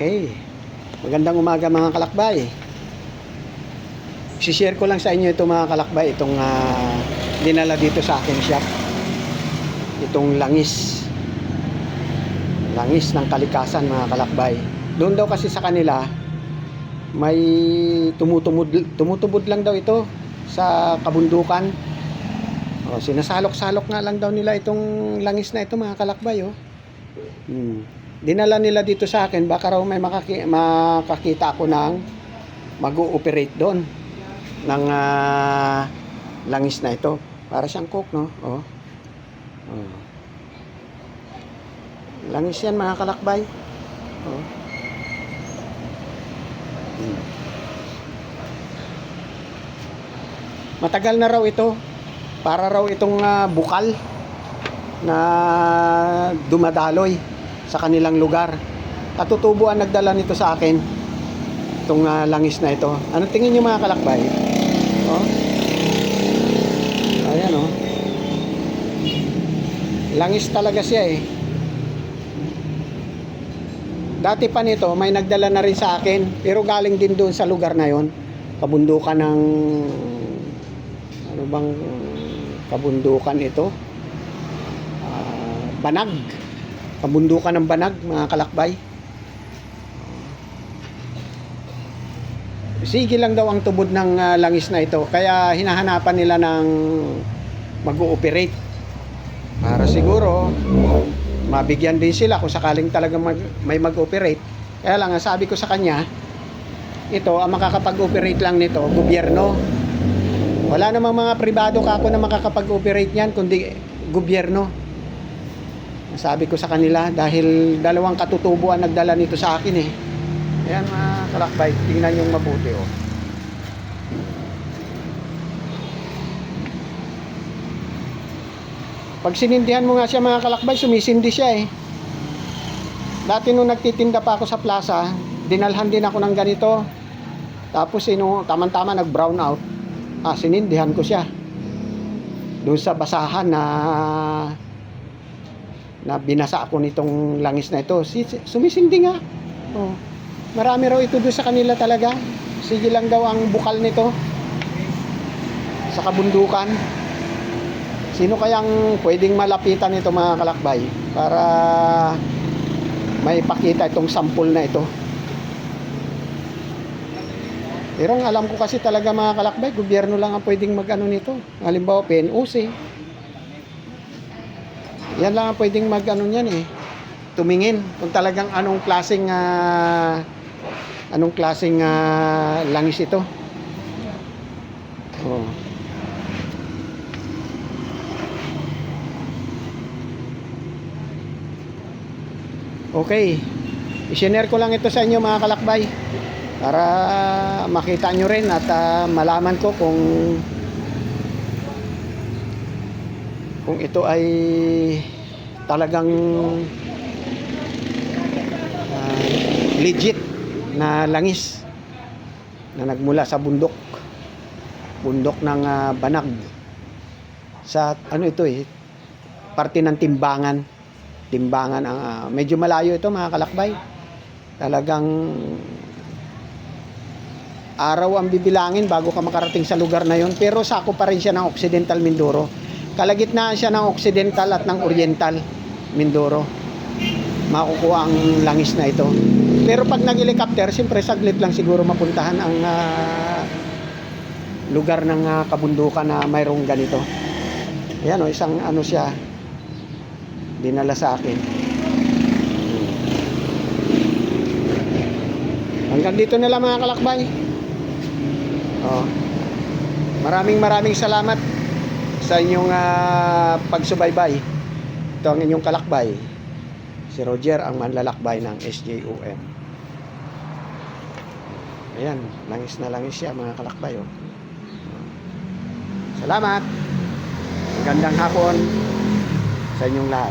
Okay. Magandang umaga mga kalakbay. Si-share ko lang sa inyo ito mga kalakbay, itong ah, dinala dito sa akin shop. Itong langis. Langis ng kalikasan mga kalakbay. Doon daw kasi sa kanila, may tumutumod, tumutubod lang daw ito sa kabundukan. O, sinasalok-salok nga lang daw nila itong langis na ito mga kalakbay. Oh. Hmm. Dinala nila dito sa akin, baka raw may makaki- makakita ako ng mag-ooperate doon ng ah, langis na ito. Para siyang coke, no? Oh. Oh. Langis yan mga kalakbay. Oh. Hmm. Matagal na raw ito. Para raw itong ah, bukal na dumadaloy sa kanilang lugar. Katutubo ang nagdala nito sa akin. Itong ah, langis na ito. Ano tingin niyo mga kalakbay? Oh. Ayan oh. Langis talaga siya eh. Dati pa nito, may nagdala na rin sa akin. Pero galing din doon sa lugar na yon. Kabundukan ng... Ano bang kabundukan ito? Ah, banag. Kabundukan ng banag, mga kalakbay. Sige lang daw ang tubod ng ah, langis na ito. Kaya hinahanapan nila ng mag-ooperate. Para siguro, mabigyan din sila kung sakaling talaga mag, may mag-operate. Kaya lang, ang sabi ko sa kanya, ito, ang makakapag-operate lang nito, gobyerno. Wala namang mga pribado ka ako na makakapag-operate niyan, kundi gobyerno. Sabi ko sa kanila, dahil dalawang katutubo ang nagdala nito sa akin eh. Ayan mga kalakbay, tingnan yung mabuti oh. Pag sinindihan mo nga siya mga kalakbay, sumisindi siya eh. Dati nung nagtitinda pa ako sa plaza, dinalhan din ako ng ganito. Tapos sino, tamang-tama nag-brown out. Ah, sinindihan ko siya. Doon sa basahan na na binasa ako nitong langis na ito. Si, si- sumisindi nga. Oh. Marami raw ito doon sa kanila talaga. Sige lang daw ang bukal nito. Sa kabundukan. Sino kayang pwedeng malapitan ito mga kalakbay para may pakita itong sample na ito. Pero ang alam ko kasi talaga mga kalakbay, gobyerno lang ang pwedeng mag-ano nito. Halimbawa, PNUC. Yan lang ang pwedeng mag-ano niyan eh. Tumingin kung talagang anong klaseng ah, anong klaseng ah, langis ito. Oh. Okay. I-share ko lang ito sa inyo mga kalakbay para makita nyo rin at ah, malaman ko kung kung ito ay talagang ah, legit na langis na nagmula sa bundok. Bundok ng ah, Banag. Sa ano ito eh parte ng timbangan. Timbangan ang ah, medyo malayo ito mga kalakbay. Talagang araw ang bibilangin bago ka makarating sa lugar na yon pero sako pa rin siya ng Occidental Mindoro kalagitnaan siya ng Occidental at ng Oriental Mindoro. Makukuha ang langis na ito. Pero pag nag-helicopter siyempre saglit lang siguro mapuntahan ang ah, lugar ng ah, kabundukan na mayroong ganito. Yan o isang ano siya dinala sa akin. Hanggang dito na lang mga kalakbay. Oh. maraming maraming salamat sa inyong ah, pagsubaybay ito ang inyong kalakbay. Si Roger ang manlalakbay ng SJOM ayan langis na langis siya mga kalakbay oh. salamat! Magandang hapon sa inyong lahat